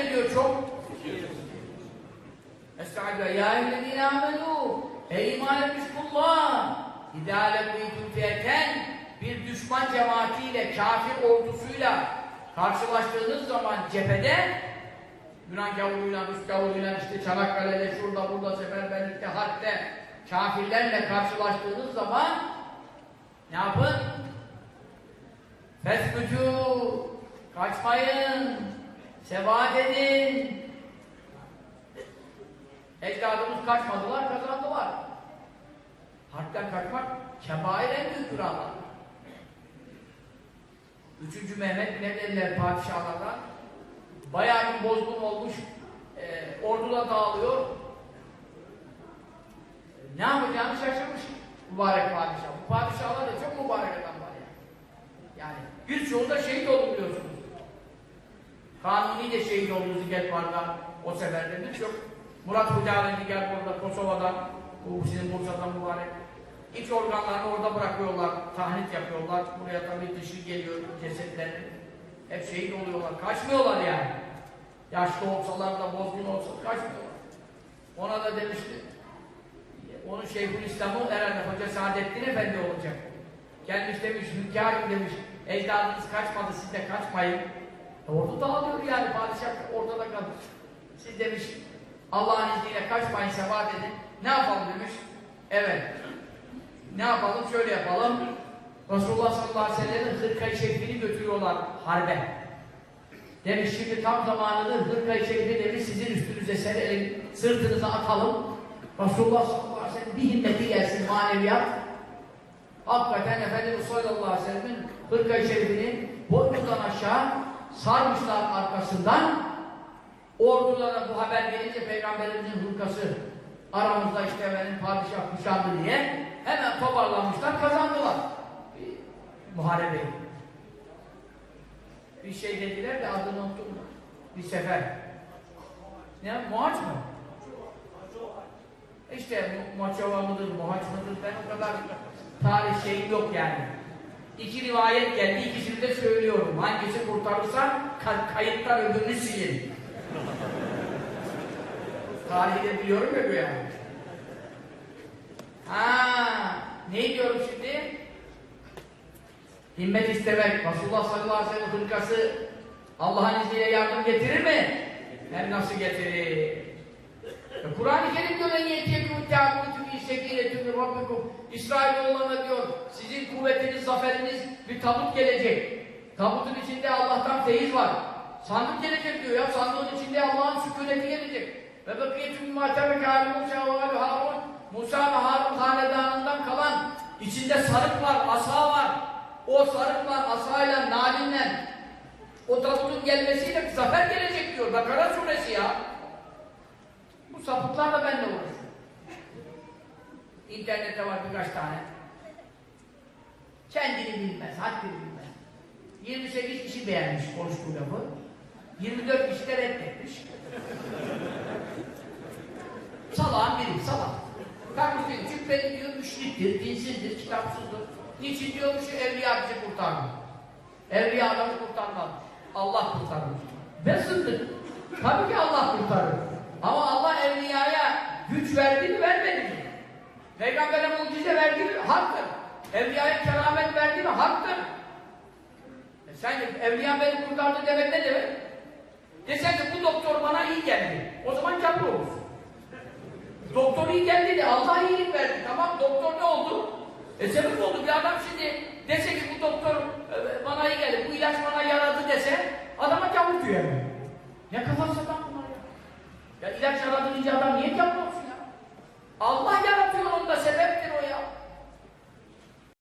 emrediyor çok? Estağfirullah. Ya eyyühellezine amenu. Ey iman etmiş kullar. İdâ lekûytum fiyeten bir düşman cemaatiyle, kafir ordusuyla karşılaştığınız zaman cephede Yunan gavuruyla, Rus gavuruyla, işte Çanakkale'de, şurada, burada, seferberlikte, harpte kafirlerle karşılaştığınız zaman ne yapın? Fesbücû kaçmayın sebat edin ecdadımız kaçmadılar, kazandılar. Harpten kaçmak kebair en büyük günahlar. Üçüncü Mehmet ne dediler padişahlardan? Bayağı bir bozgun olmuş, e, orduda dağılıyor. Ne yapacağını şaşırmış mübarek padişah. Bu padişahlar da çok mübarek adamlar yani. Yani birçoğu da şehit biliyorsunuz. Kanuni de şehit oldu Zigetvar'da o seferde birçok. Murat Hüdaven Diger orada Kosova'da, bu sizin Bursa'dan mübarek. İç organlarını orada bırakıyorlar, tahnit yapıyorlar. Buraya tabii dışı geliyor cesetler. Hep şehit oluyorlar, kaçmıyorlar yani. Yaşlı olsalar da bozgun olsa kaçmıyorlar. Ona da demişti, onun Şeyhülislam'ı herhalde Hoca Saadettin Efendi olacak. Gelmiş demiş, hünkârım demiş, ecdadınız kaçmadı, siz de kaçmayın. Ordu dağılıyor yani, padişah ortada kalır. Siz demiş, Allah'ın izniyle kaçmayın, sebat edin. Ne yapalım demiş. Evet. Ne yapalım? Şöyle yapalım. Resulullah sallallahu aleyhi ve sellem'in hırkayı şerifini götürüyorlar harbe. Demiş şimdi tam zamanıdır hırkayı şerifi demiş sizin üstünüze serelim, sırtınıza atalım. Resulullah sallallahu aleyhi ve sellem bir himmeti gelsin maneviyat. Hakikaten Efendimiz sallallahu aleyhi ve sellem'in hırkayı şerifini boynundan aşağı sarmışlar arkasından. Ordulara bu haber gelince Peygamberimizin hırkası aramızda işte efendim padişah kuşandı diye hemen toparlanmışlar, kazandılar. Muharebeyi. Bir şey dediler de adını unuttum. Bir sefer. Ne? Muhaç mı? İşte Maçova mıdır, Muhaç mıdır? Ben o kadar tarih şeyim yok yani. İki rivayet geldi, ikisini de söylüyorum. Hangisi kurtarırsa kayıttan öbürünü silin. Tarihi de biliyorum ya güya. Ha, ne diyorum şimdi? Himmet istemek. Resulullah sallallahu aleyhi ve sellem hırkası Allah'ın izniyle yardım getirir mi? Hem nasıl getirir? E, Kur'an-ı Kerim diyor en teâbûtü fî sekînetü min rabbikum İsrailoğullarına diyor sizin kuvvetiniz, zaferiniz bir tabut gelecek. Tabutun içinde Allah'tan feyiz var. Sandık gelecek diyor ya. Sandığın içinde Allah'ın sükuneti gelecek. Ve bakiyetun mâtebeke hâli Musa ve Harun Musa ve Harun hanedanından kalan içinde sarık var, asa var. O sarıkla, asayla, nalinle o tabutun gelmesiyle zafer gelecek diyor. Bakara suresi ya. Bu sapıklarla ben de uğraşıyorum. İnternette var birkaç tane. Kendini bilmez, haddini bilmez. 28 kişi beğenmiş konuştuğu lafı. 24 kişi de reddetmiş. Salağın biri, salak. Kalkmış diyor, cübbeli diyor, müşriktir, dinsizdir, kitapsızdır. Niçin diyor şu evliya bizi kurtarmıyor. Evliya adamı kurtarmaz. Allah kurtarır. Ve zındık. Tabii ki Allah kurtarır. Ama Allah evliyaya güç verdi mi vermedi mi? Peygamber'e mucize verdi mi? Haktır. Evliyaya keramet verdi mi? Haktır. E sen evliya beni kurtardı demek ne demek? Desen ki bu doktor bana iyi geldi. O zaman kabul olur. Doktor iyi geldi de Allah iyilik verdi. Tamam doktor ne oldu? E sebep oldu. Bir adam şimdi dese ki bu doktor e, bana iyi geldi, bu ilaç bana yaradı dese adama kabul diyor. Ne adam